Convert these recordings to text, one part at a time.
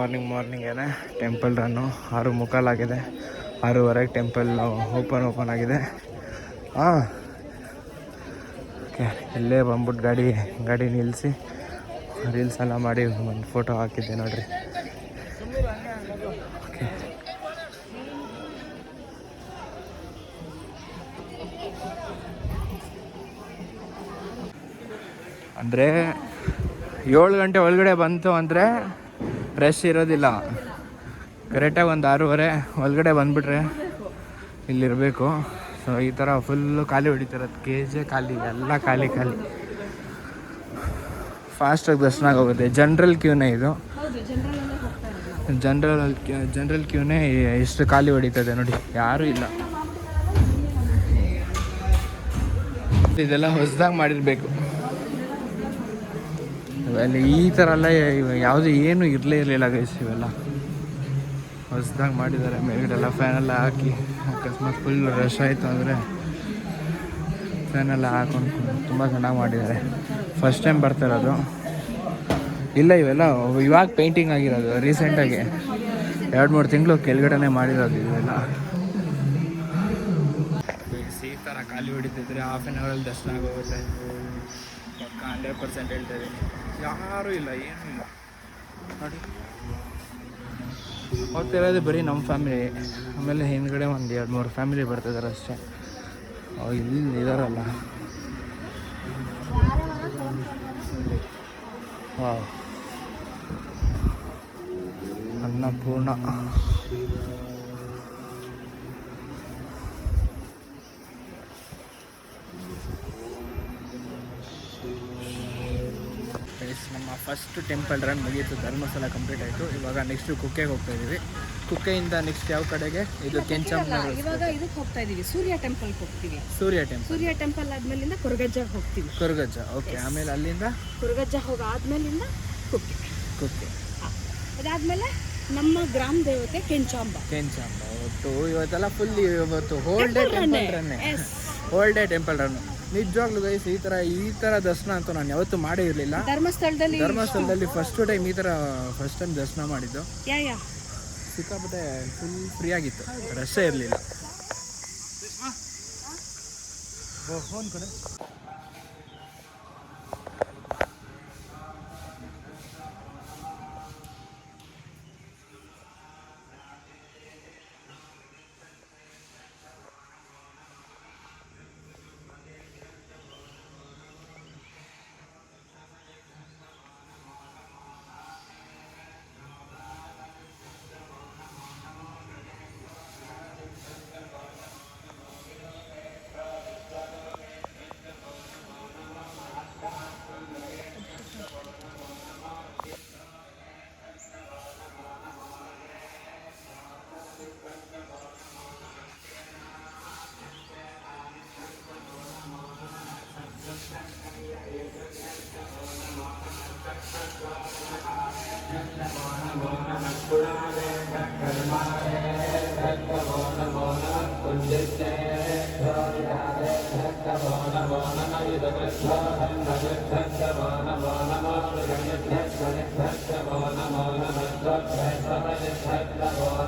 Morning ಮಾರ್ನಿಂಗೇನೆ temple run ಆರು ಮುಕ್ಕಾಲಾಗಿದೆ. ಆರೂವರೆಗೆ ಟೆಂಪಲ್ ಓಪನ್ ಓಪನ್ ಆಗಿದೆ. ಹಾಂ. ಓಕೆ, ಇಲ್ಲೇ ಬಂದ್ಬಿಟ್ಟು ಗಾಡಿ ಗಾಡಿ ನಿಲ್ಲಿಸಿ ರೀಲ್ಸ್ ಎಲ್ಲ ಮಾಡಿ ಒಂದು ಫೋಟೋ ಹಾಕಿದ್ದೆ ನೋಡಿರಿ. ಓಕೆ. ಅಂದರೆ ಏಳು ಗಂಟೆ ಒಳಗಡೆ ಬಂತು ಅಂದರೆ ರಶ್ ಇರೋದಿಲ್ಲ. ಕರೆಕ್ಟಾಗಿ ಒಂದು ಆರೂವರೆ ಒಳಗಡೆ ಬಂದುಬಿಟ್ರೆ ಇಲ್ಲಿರಬೇಕು. ಸೊ ಈ ಥರ ಫುಲ್ಲು ಖಾಲಿ ಹೊಡಿತಿರೋದು. ಕೆ ಜೆ ಖಾಲಿ, ಎಲ್ಲ ಖಾಲಿ ಖಾಲಿ. ಫಾಸ್ಟಾಗಿ ದರ್ಶನ ಆಗೋಗುತ್ತೆ. ಜನ್ರಲ್ ಕ್ಯೂನೇ ಇದು. ಜನರಲ್ ಜನ್ರಲ್ ಕ್ಯೂನೇ ಎಷ್ಟು ಖಾಲಿ ಹೊಡಿತದೆ ನೋಡಿ. ಯಾರೂ ಇಲ್ಲ. ಇದೆಲ್ಲ ಹೊಸದಾಗಿ ಮಾಡಿರಬೇಕು. ಇವೆಲ್ಲ ಈ ಥರ ಎಲ್ಲ ಯಾವುದು ಏನು ಇರಲೇ ಇರಲಿಲ್ಲ ಗೈಸ್ ಇವೆಲ್ಲ. ಹೊಸ್ದಾಗಿ ಮಾಡಿದ್ದಾರೆ ಮೇಲ್ಗಡೆ ಎಲ್ಲ ಫ್ಯಾನ್ ಎಲ್ಲ ಹಾಕಿ, ಅಕಸ್ಮಾತ್ ಫುಲ್ ರಶ್ ಆಯಿತು ಅಂದರೆ ಫ್ಯಾನೆಲ್ಲ ಹಾಕೊಂಡು ತುಂಬ ಚೆನ್ನಾಗಿ ಮಾಡಿದ್ದಾರೆ. ಫಸ್ಟ್ ಟೈಮ್ ಬರ್ತಿರೋದು ಇಲ್ಲ, ಇವೆಲ್ಲ ಇವಾಗ ಪೇಂಟಿಂಗ್ ಆಗಿರೋದು ರೀಸೆಂಟಾಗಿ ಎರಡು ಮೂರು ತಿಂಗಳು ಕೆಳಗಡೆನೆ ಮಾಡಿರೋದು ಇವೆಲ್ಲ. ಈ ಥರ ಖಾಲಿ ಹೊಡಿತಿದ್ರೆ ಹಾಫ್ ಆನ್ ಅವರಲ್ಲಿ ದರ್ಶನ ಆಗೋಗುತ್ತೆ. ಹಂಡ್ರೆಡ್ ಪರ್ಸೆಂಟ್ ಹೇಳ್ತಾ ಇದ್ದೀನಿ ಯಾರೂ ಇಲ್ಲ, ಏನೂ ಇಲ್ಲ. ನೋಡಿ. ಹೋಗ್ತಿರೋದು ಬರೀ ನಮ್ಮ ಫ್ಯಾಮಿಲಿ. ಆಮೇಲೆ ಹಿಂದ್ಗಡೆ ಒಂದು ಎರಡು ಮೂರು ಫ್ಯಾಮಿಲಿ ಬರ್ತಿದ್ದಾರೆ ಅಷ್ಟೇ. ಅವ್ರು ಇಲ್ಲಿ ಇದಾರಲ್ಲ. ಅನ್ನಪೂರ್ಣ ಫಸ್ಟ್ ಟೆಂಪಲ್ ರನ್ ಮುಗೀತು ಧರ್ಮಸ್ಥಳ ಕಂಪ್ಲೀಟ್ ಆಯಿತು. ಇವಾಗ ನೆಕ್ಸ್ಟ್ ಕುಕ್ಕೆಗೆ ಹೋಗ್ತಾ ಇದ್ದೀವಿ ಕುಕ್ಕೆಯಿಂದ ನೆಕ್ಸ್ಟ್ ಯಾವ ಕಡೆಗೆ? ಇದು ಕೆಂಚಮ್ಮ ಇವಾಗ ಇದಕ್ಕೆ ಹೋಗ್ತಾ ಇದೀವಿ. ಸೂರ್ಯ ಟೆಂಪಲ್ ಹೋಗ್ತೀವಿ. ಸೂರ್ಯ ಟೆಂಪಲ್ ಸೂರ್ಯ ಟೆಂಪಲ್ ಆದ್ಮೇಲಿಂದ ಕೊರಗಜ್ಜಗೆ ಹೋಗ್ತೀವಿ. ಕೊರಗಜ್ಜ ಓಕೆ ಆಮೇಲೆ ಅಲ್ಲಿಂದ? ಕೊರಗಜ್ಜ ಹೋಗ ಆದ್ಮೇಲಿಂದ ಕುಕ್ಕೆ. ಕುಕ್ಕೆ ಅದಾದ್ಮೇಲೆ ನಮ್ಮ ಗ್ರಾಮ ದೇವತೆ ಕೆಂಚಾಂಬ. ಕೆಂಚಾಂಬ ಒಟ್ಟು ಇವತ್ತೆಲ್ಲ ಫುಲ್ ಇವತ್ತು ಹೋಲ್ ಡೇ ಟೆಂಪಲ್ ರನ್ನೇ. ಹೋಲ್ ಡೇ ಟೆಂಪಲ್ ರನ್ನು ನಿಜವಾಗ್ಲೂ ಗೈಸ್ ಈ ತರ ಈ ತರ ದರ್ಶನ ಅಂತೂ ನಾನು ಯಾವತ್ತೂ ಮಾಡೇ ಇರಲಿಲ್ಲ. ಧರ್ಮಸ್ಥಳದಲ್ಲಿ ಧರ್ಮಸ್ಥಳದಲ್ಲಿ ಫಸ್ಟ್ ಟೈಮ್ ಈ ತರ ಫಸ್ಟ್ ಟೈಮ್ ದರ್ಶನ ಮಾಡಿದ್ದು. ಸಿಕ್ಕಾಪಟ್ಟೆ ಫುಲ್ ಫ್ರೀ ಆಗಿತ್ತು. ರಶ್ಶೇ ಇರಲಿಲ್ಲ.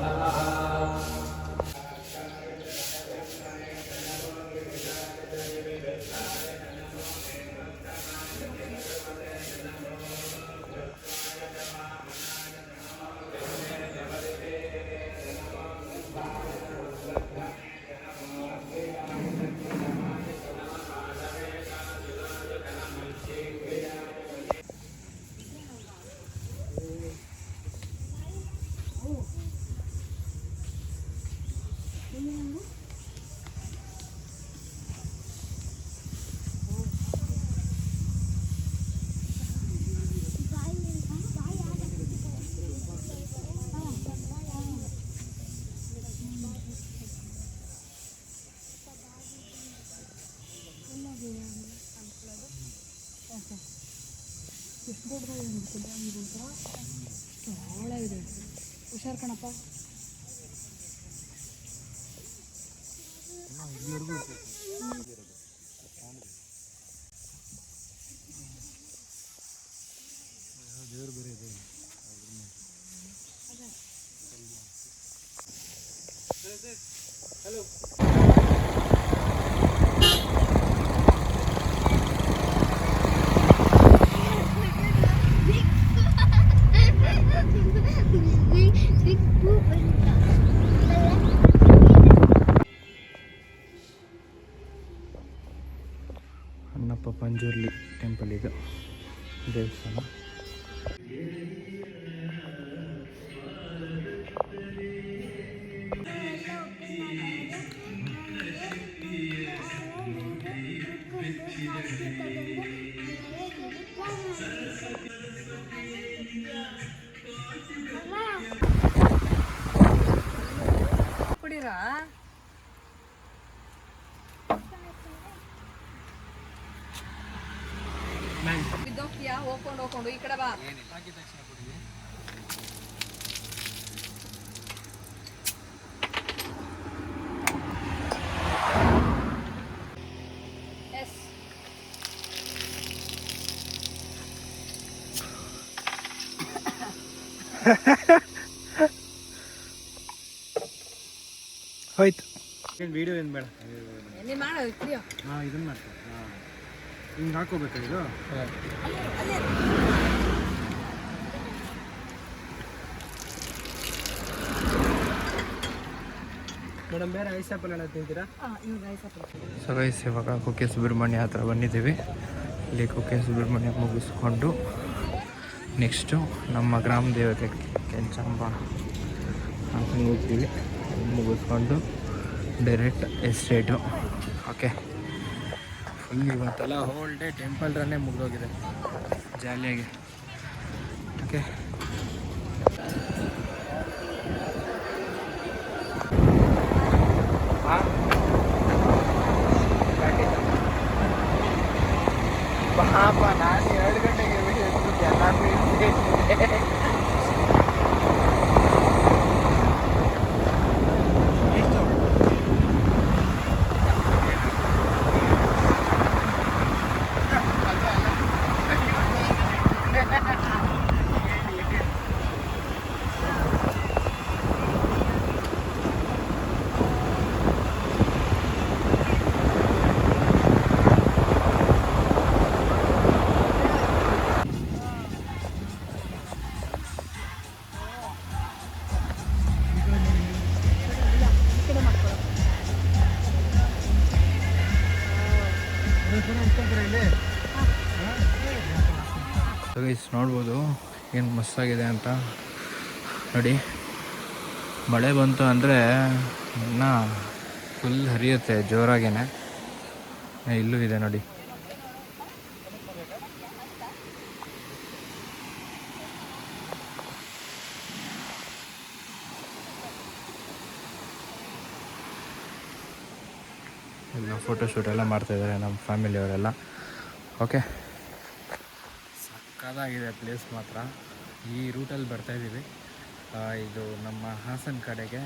नमः ಕೊಡ್ದಾ ಏನು ಕೊಡ್ದಾ ನೀವು ಒಂಥರ ಭಾಳ ಇದೆ ಹುಷಾರು ಕಣಪ್ಪ ಇಲ್ಲಿವರೆಗೂ ದೇವ್ರು ಬೇರೆ ಇದೆ ಹಲೋ ಪಂಜುರ್ಲಿ ಟೆಂಪಲ್ ಇದು ದೇವಸ್ಥಾನ. ಬಿದ್ದೋಗ್ತೀಯಾ ಹೋಗ್ಕೊಂಡು ಹೋಗ್ಕೊಂಡು ಈ ಕಡೆ ಬಾ ಎಸ್ ಹೋಯ್ತು ವಿಡಿಯೋ ವೀಡಿಯೋ ಏನು ಬೇಡ ಇದನ್ನು ಮಾಡ್ತೀನಿ. ಹಿಂಗೆ ಹಾಕೋಬೇಕಾ ಇದು ಮೇಡಮ್ ಬೇರೆ ಐಸ್ ಎಲ್ಲ ತಿಂತೀರಾ? ಸೊ ಗೈಸ್ ಇವಾಗ ಕುಕ್ಕೆ ಸುಬ್ರಹ್ಮಣ್ಯ ಹತ್ರ ಬಂದಿದ್ದೀವಿ. ಇಲ್ಲಿ ಕುಕ್ಕೆ ಸುಬ್ರಹ್ಮಣ್ಯ ಮುಗಿಸ್ಕೊಂಡು ನೆಕ್ಸ್ಟು ನಮ್ಮ ಗ್ರಾಮ ದೇವತೆ ಕೆಂಚಂಬ ಹಾಸನ್ಗೆ ಹೋಗ್ತೀವಿ. ಮುಗಿಸ್ಕೊಂಡು ಡೈರೆಕ್ಟ್ ಎಸ್ಟೇಟು ಓಕೆ ಫುಲ್ ಇವತ್ತೆಲ್ಲ ಹೋಲ್ ಡೇ ಟೆಂಪಲ್ ರನ್ನೇ ಮುಗಿದೋಗಿದೆ. ಜಾಲಿಯಾಗಿ. ಓಕೆ ಗೈಸ್ ನೋಡ್ಬೋದು. ಏನು ಮಸ್ತಾಗಿದೆ ಅಂತ. ನೋಡಿ. ಮಳೆ ಬಂತು ಅಂದರೆ ಇನ್ನೂ ಫುಲ್ ಹರಿಯುತ್ತೆ, ಜೋರಾಗೇನೆ. ಇಲ್ಲೂ ಇದೆ ನೋಡಿ. ಎಲ್ಲ ಫೋಟೋಶೂಟ್ ಎಲ್ಲ ಮಾಡ್ತಾಯಿದ್ದಾರೆ ನಮ್ಮ ಫ್ಯಾಮಿಲಿಯವರೆಲ್ಲ ಓಕೆ ಸಕ್ಕದಾಗಿದೆ ಪ್ಲೇಸ್ ಮಾತ್ರ. ಈ ರೂಟಲ್ಲಿ ಬರ್ತಾ ಇದ್ದೀವಿ. ಆ, ಇದು ನಮ್ಮ ಹಾಸನ ಕಡೆಗೆ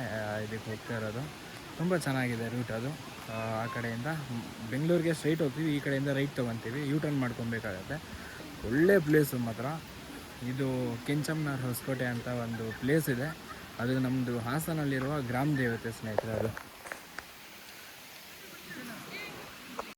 ಇದಕ್ಕೆ ಹೋಗ್ತಾ ಇರೋದು. ತುಂಬ ಚೆನ್ನಾಗಿದೆ ರೂಟ್ ಅದು. ಆ, ಆ ಕಡೆಯಿಂದ ಬೆಂಗಳೂರಿಗೆ ಸ್ಟ್ರೈಟ್ ಹೋಗ್ತೀವಿ ಈ ಕಡೆಯಿಂದ ರೈಟ್ ತೊಗೊತೀವಿ. ಯೂ ಟರ್ನ್ ಮಾಡ್ಕೊಬೇಕಾಗತ್ತೆ. ಒಳ್ಳೆ ಪ್ಲೇಸು ಮಾತ್ರ. ಇದು ಕೆಂಚಮ್ಮನಾರ್ ಹೊಸಕೋಟೆ ಅಂತ ಒಂದು ಪ್ಲೇಸ್ ಇದೆ. ಅದು ನಮ್ಮದು ಹಾಸನಲ್ಲಿರುವ ಗ್ರಾಮ ದೇವತೆ ಸ್ನೇಹಿತರೆ ಅದು